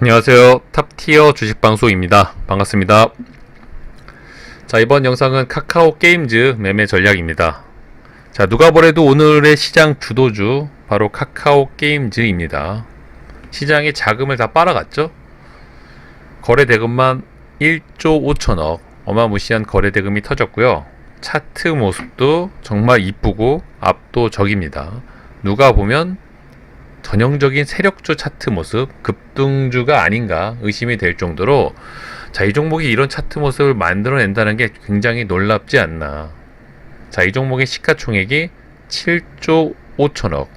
안녕하세요. 탑티어 주식방송입니다. 반갑습니다. 자, 이번 영상은 카카오 게임즈 매매 전략입니다. 자, 누가 뭐래도 오늘의 시장 주도주, 바로 카카오 게임즈입니다. 시장이 자금을 다 빨아갔죠? 거래 대금만 1조 5천억, 어마무시한 거래 대금이 터졌고요. 차트 모습도 정말 이쁘고 압도적입니다. 누가 보면 전형적인 세력주 차트 모습, 급등주가 아닌가 의심이 될 정도로 자, 이 종목이 이런 차트 모습을 만들어낸다는 게 굉장히 놀랍지 않나. 자, 이 종목의 시가총액이 7조 5천억.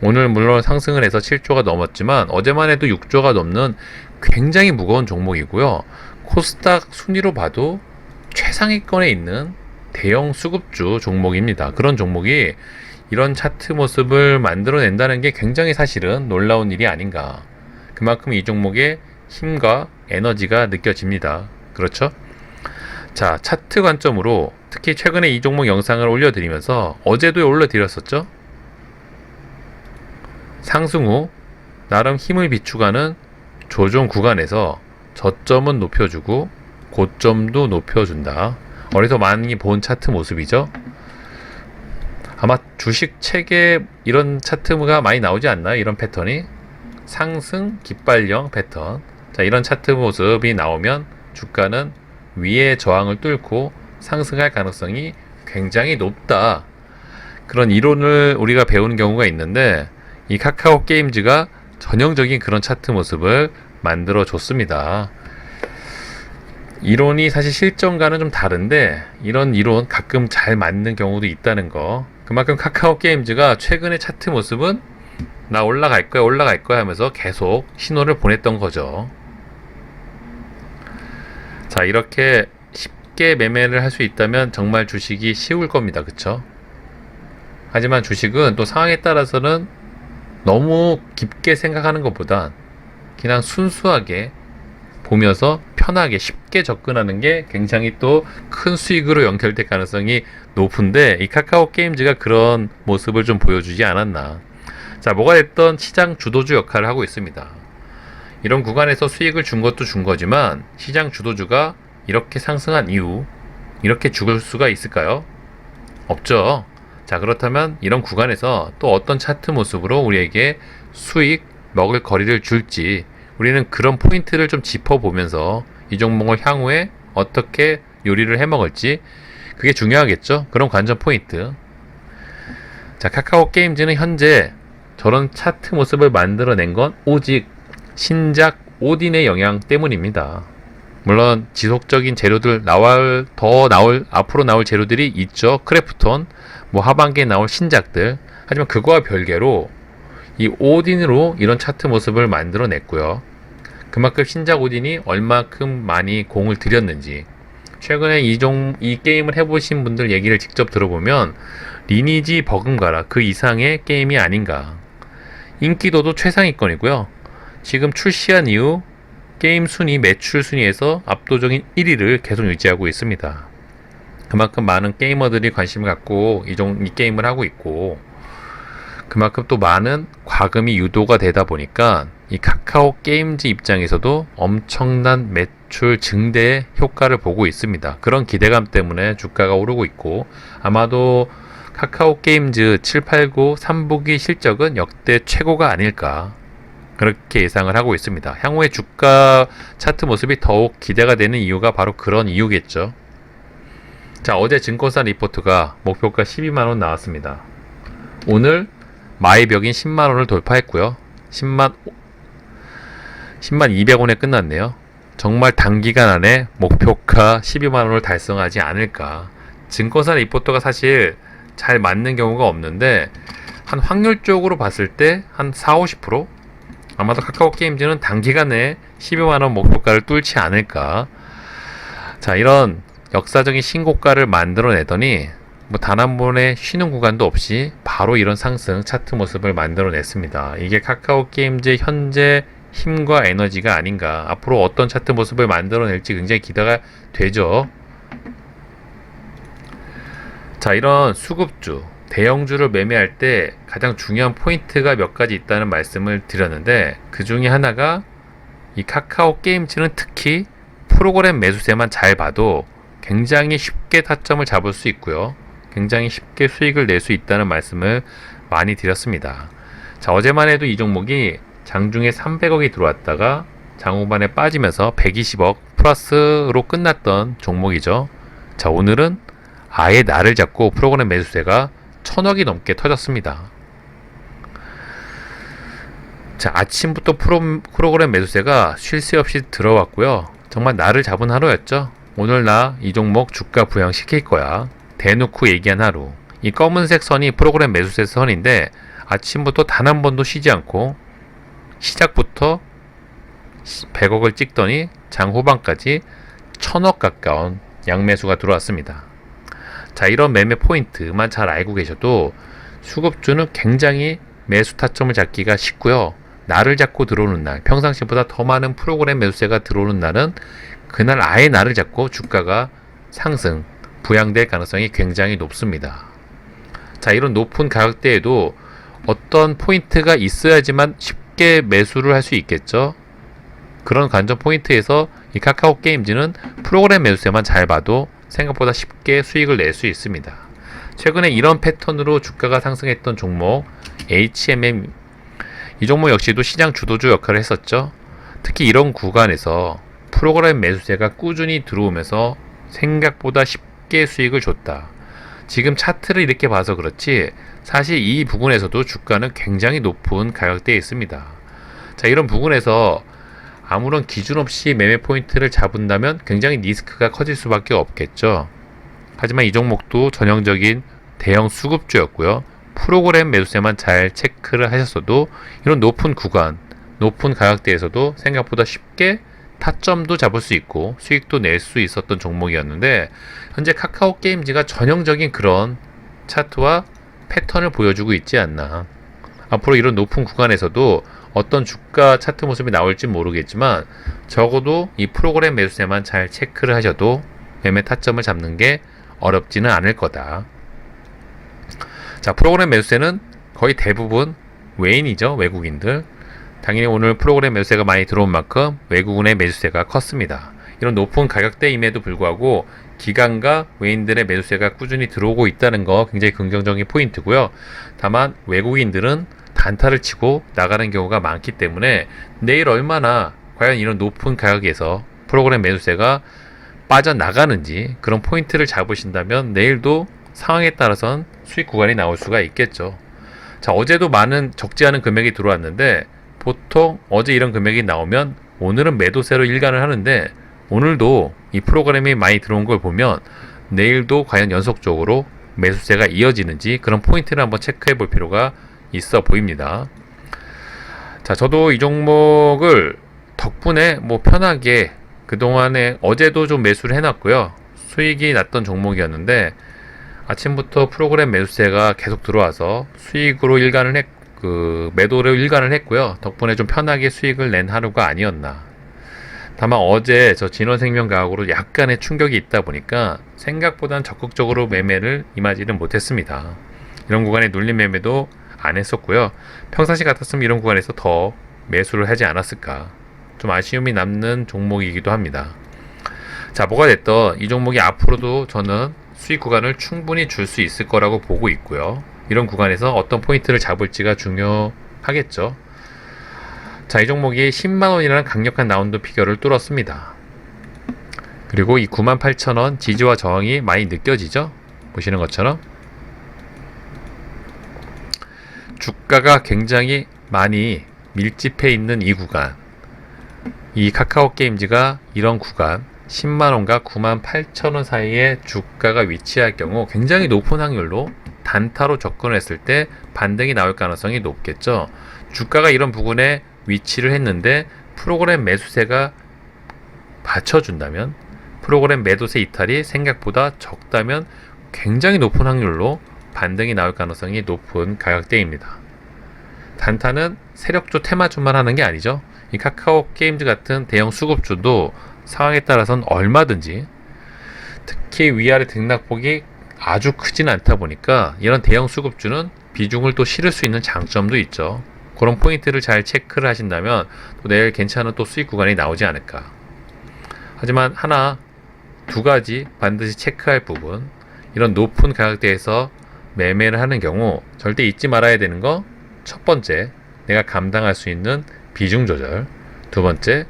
오늘 물론 상승을 해서 7조가 넘었지만 어제만 해도 6조가 넘는 굉장히 무거운 종목이고요. 코스닥 순위로 봐도 최상위권에 있는 대형 수급주 종목입니다. 그런 종목이 이런 차트 모습을 만들어낸다는 게 굉장히 사실은 놀라운 일이 아닌가. 그만큼 이 종목의 힘과 에너지가 느껴집니다. 그렇죠? 자, 차트 관점으로 특히 최근에 이 종목 영상을 올려드리면서 어제도 올려드렸었죠? 상승 후 나름 힘을 비추가는 조정 구간에서 저점은 높여주고 고점도 높여준다. 어디서 많이 본 차트 모습이죠? 아마 주식 책에 이런 차트가 많이 나오지 않나요? 이런 패턴이 상승 깃발령 패턴. 자, 이런 차트 모습이 나오면 주가는 위의 저항을 뚫고 상승할 가능성이 굉장히 높다. 그런 이론을 우리가 배우는 경우가 있는데 이 카카오 게임즈가 전형적인 그런 차트 모습을 만들어 줬습니다. 이론이 사실 실전과는 좀 다른데 이런 이론 가끔 잘 맞는 경우도 있다는 거. 그만큼 카카오 게임즈가 최근의 차트 모습은 나 올라갈 거야, 올라갈 거야 하면서 계속 신호를 보냈던 거죠. 자, 이렇게 쉽게 매매를 할 수 있다면 정말 주식이 쉬울 겁니다. 그쵸? 하지만 주식은 또 상황에 따라서는 너무 깊게 생각하는 것보단 그냥 순수하게 보면서 편하게 쉽게 접근하는 게 굉장히 또 큰 수익으로 연결될 가능성이 높은데 이 카카오 게임즈가 그런 모습을 좀 보여주지 않았나. 자, 뭐가 됐던 시장 주도주 역할을 하고 있습니다. 이런 구간에서 수익을 준 것도 준 거지만 시장 주도주가 이렇게 상승한 이후 이렇게 죽을 수가 있을까요? 없죠. 자, 그렇다면 이런 구간에서 또 어떤 차트 모습으로 우리에게 수익 먹을 거리를 줄지 우리는 그런 포인트를 좀 짚어보면서 이 종목을 향후에 어떻게 요리를 해 먹을지 그게 중요하겠죠. 그런 관전 포인트. 자, 카카오 게임즈는 현재 저런 차트 모습을 만들어낸 건 오직 신작 오딘의 영향 때문입니다. 물론 지속적인 재료들 나올 더 나올 앞으로 나올 재료들이 있죠. 크래프톤, 뭐 하반기에 나올 신작들. 하지만 그거와 별개로 이 오딘으로 이런 차트 모습을 만들어냈고요. 그만큼 신작 오딘이 얼마큼 많이 공을 들였는지 최근에 이 종 이 게임을 해보신 분들 얘기를 직접 들어보면 리니지 버금가라 그 이상의 게임이 아닌가. 인기도도 최상위권이고요. 지금 출시한 이후 게임 순위, 매출 순위에서 압도적인 1위를 계속 유지하고 있습니다. 그만큼 많은 게이머들이 관심을 갖고 이, 종, 이 게임을 하고 있고 그만큼 또 많은 과금이 유도가 되다 보니까 이 카카오 게임즈 입장에서도 엄청난 매출 증대의 효과를 보고 있습니다. 그런 기대감 때문에 주가가 오르고 있고 아마도 카카오 게임즈 789 3분기 실적은 역대 최고가 아닐까 그렇게 예상을 하고 있습니다. 향후의 주가 차트 모습이 더욱 기대가 되는 이유가 바로 그런 이유겠죠. 자, 어제 증권사 리포트가 목표가 12만원 나왔습니다. 오늘 마이벽인 10만원을 돌파했고요. 10만 10만 200원에 끝났네요. 정말 단기간 안에 목표가 12만 원을 달성하지 않을까. 증권사 리포터가 사실 잘 맞는 경우가 없는데 한 확률적으로 봤을 때 한 4, 50% 아마도 카카오 게임즈는 단기간에 12만 원 목표가를 뚫지 않을까. 자, 이런 역사적인 신고가를 만들어내더니 뭐 단 한 번의 쉬는 구간도 없이 바로 이런 상승 차트 모습을 만들어냈습니다. 이게 카카오 게임즈 현재 힘과 에너지가 아닌가. 앞으로 어떤 차트 모습을 만들어낼지 굉장히 기대가 되죠. 자, 이런 수급주, 대형주를 매매할 때 가장 중요한 포인트가 몇 가지 있다는 말씀을 드렸는데 그 중에 하나가 이 카카오 게임즈는 특히 프로그램 매수세만 잘 봐도 굉장히 쉽게 타점을 잡을 수 있고요. 굉장히 쉽게 수익을 낼 수 있다는 말씀을 많이 드렸습니다. 자, 어제만 해도 이 종목이 장중에 300억이 들어왔다가 장후반에 빠지면서 120억 플러스로 끝났던 종목이죠. 자, 오늘은 아예 날을 잡고 프로그램 매수세가 천억이 넘게 터졌습니다. 자, 아침부터 프로, 프로그램 매수세가 쉴 새 없이 들어왔고요. 정말 나를 잡은 하루였죠. 오늘 나 이 종목 주가 부양시킬 거야. 대놓고 얘기한 하루. 이 검은색 선이 프로그램 매수세 선인데 아침부터 단 한 번도 쉬지 않고 시작부터 100억을 찍더니 장 후반까지 천억 가까운 양매수가 들어왔습니다. 자, 이런 매매 포인트만 잘 알고 계셔도 수급주는 굉장히 매수 타점을 잡기가 쉽고요. 날을 잡고 들어오는 날, 평상시보다 더 많은 프로그램 매수세가 들어오는 날은 그날 아예 날을 잡고 주가가 상승, 부양될 가능성이 굉장히 높습니다. 자, 이런 높은 가격대에도 어떤 포인트가 있어야지만 쉽게 매수를 할 수 있겠죠. 그런 관전 포인트에서 이 카카오 게임즈는 프로그램 매수세만 잘 봐도 생각보다 쉽게 수익을 낼 수 있습니다. 최근에 이런 패턴으로 주가가 상승했던 종목 HMM 이 종목 역시도 시장 주도주 역할을 했었죠. 특히 이런 구간에서 프로그램 매수세가 꾸준히 들어오면서 생각보다 쉽게 수익을 줬다. 지금 차트를 이렇게 봐서 그렇지 사실 이 부분에서도 주가는 굉장히 높은 가격대에 있습니다. 자, 이런 부분에서 아무런 기준 없이 매매 포인트를 잡은다면 굉장히 리스크가 커질 수밖에 없겠죠. 하지만 이 종목도 전형적인 대형 수급주였고요. 프로그램 매수세만 잘 체크를 하셨어도 이런 높은 구간, 높은 가격대에서도 생각보다 쉽게 타점도 잡을 수 있고 수익도 낼 수 있었던 종목이었는데 현재 카카오 게임즈가 전형적인 그런 차트와 패턴을 보여주고 있지 않나. 앞으로 이런 높은 구간에서도 어떤 주가 차트 모습이 나올지 모르겠지만 적어도 이 프로그램 매수세만 잘 체크를 하셔도 매매 타점을 잡는 게 어렵지는 않을 거다. 자, 프로그램 매수세는 거의 대부분 외인이죠. 외국인들. 당연히 오늘 프로그램 매수세가 많이 들어온 만큼 외국인의 매수세가 컸습니다. 이런 높은 가격대임에도 불구하고 기관과 외인들의 매수세가 꾸준히 들어오고 있다는 거 굉장히 긍정적인 포인트고요. 다만 외국인들은 단타를 치고 나가는 경우가 많기 때문에 내일 얼마나 과연 이런 높은 가격에서 프로그램 매수세가 빠져나가는지 그런 포인트를 잡으신다면 내일도 상황에 따라선 수익 구간이 나올 수가 있겠죠. 자, 어제도 많은 적지 않은 금액이 들어왔는데 보통 어제 이런 금액이 나오면 오늘은 매도세로 일관을 하는데 오늘도 이 프로그램이 많이 들어온 걸 보면 내일도 과연 연속적으로 매수세가 이어지는지 그런 포인트를 한번 체크해 볼 필요가 있어 보입니다. 자, 저도 이 종목을 덕분에 뭐 편하게 그동안에 어제도 좀 매수를 해놨고요. 수익이 났던 종목이었는데 아침부터 프로그램 매수세가 계속 들어와서 수익으로 일관을 했, 그 매도를 일관을 했고요. 덕분에 좀 편하게 수익을 낸 하루가 아니었나. 다만 어제 저 진원생명과학으로 약간의 충격이 있다 보니까 생각보단 적극적으로 매매를 임하지는 못했습니다. 이런 구간에 눌림 매매도 안 했었고요. 평상시 같았으면 이런 구간에서 더 매수를 하지 않았을까. 좀 아쉬움이 남는 종목이기도 합니다. 자, 뭐가 됐던 이 종목이 앞으로도 저는 수익 구간을 충분히 줄 수 있을 거라고 보고 있고요. 이런 구간에서 어떤 포인트를 잡을지가 중요하겠죠. 자, 이 종목이 10만원이라는 강력한 라운드 피겨를 뚫었습니다. 그리고 이 98,000원 지지와 저항이 많이 느껴지죠? 보시는 것처럼. 주가가 굉장히 많이 밀집해 있는 이 구간. 이 카카오 게임즈가 이런 구간 10만원과 98,000원 사이에 주가가 위치할 경우 굉장히 높은 확률로 단타로 접근했을 때 반등이 나올 가능성이 높겠죠. 주가가 이런 부분에 위치를 했는데 프로그램 매수세가 받쳐준다면 프로그램 매도세 이탈이 생각보다 적다면 굉장히 높은 확률로 반등이 나올 가능성이 높은 가격대입니다. 단타는 세력주 테마주만 하는 게 아니죠. 이 카카오 게임즈 같은 대형 수급주도 상황에 따라서는 얼마든지 특히 위아래 등락폭이 아주 크진 않다 보니까 이런 대형 수급주는 비중을 또 실을 수 있는 장점도 있죠. 그런 포인트를 잘 체크를 하신다면 또 내일 괜찮은 또 수익 구간이 나오지 않을까. 하지만 하나, 두 가지 반드시 체크할 부분. 이런 높은 가격대에서 매매를 하는 경우 절대 잊지 말아야 되는 거 첫 번째, 내가 감당할 수 있는 비중 조절. 두 번째,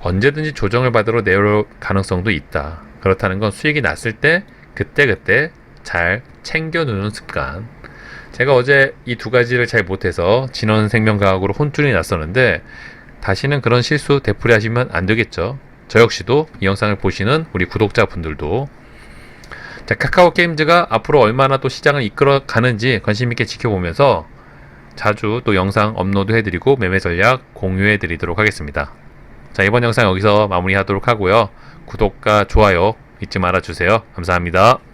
언제든지 조정을 받으러 내려올 가능성도 있다. 그렇다는 건 수익이 났을 때 그때그때 잘 챙겨두는 습관. 제가 어제 이 두 가지를 잘 못해서 진원생명과학으로 혼쭐이 났었는데 다시는 그런 실수 되풀이 하시면 안 되겠죠. 저 역시도 이 영상을 보시는 우리 구독자분들도 자, 카카오 게임즈가 앞으로 얼마나 또 시장을 이끌어 가는지 관심 있게 지켜보면서 자주 또 영상 업로드 해드리고 매매 전략 공유해 드리도록 하겠습니다. 자, 이번 영상 여기서 마무리하도록 하고요. 구독과 좋아요 잊지 말아 주세요. 감사합니다.